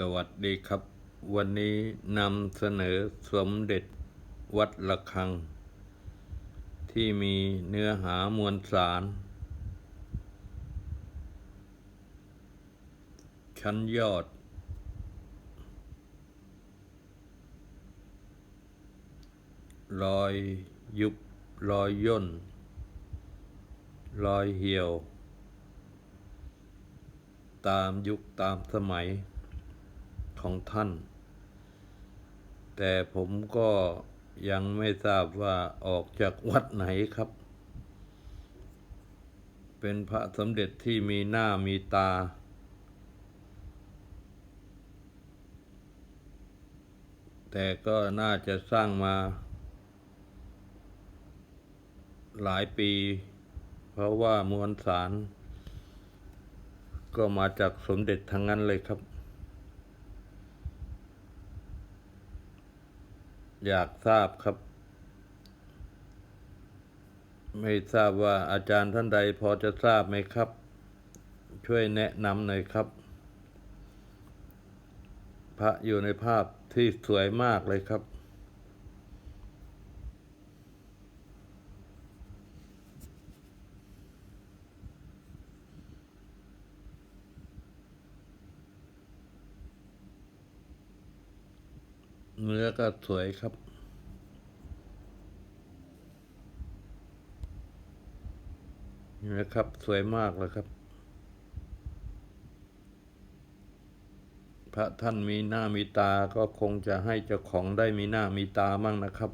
สวัสดีครับ วันนี้นำเสนอสมเด็จวัดระฆัง ที่มีเนื้อหามวลสาร ชั้นยอด รอยยุบรอยย่น รอยเหี่ยว ตามยุคตามสมัย ของท่าน แต่ผมก็ยังไม่ทราบว่าออกจากวัดไหนครับ เป็นพระสมเด็จที่มีหน้ามีตา แต่ก็น่าจะสร้างมา หลายปี เพราะว่ามวลสารก็มาจากสมเด็จทั้งนั้นเลยครับ อยากทราบครับ ไม่ทราบว่าอาจารย์ท่านใดพอจะทราบไหมครับ ช่วยแนะนำหน่อยครับ พระอยู่ในภาพที่สวยมากเลยครับ เนื้อก็สวยครับ นี่นะครับสวยมากเลยครับ พระท่านมีหน้ามีตาก็คงจะให้เจ้าของได้มีหน้ามีตามั่งนะครับ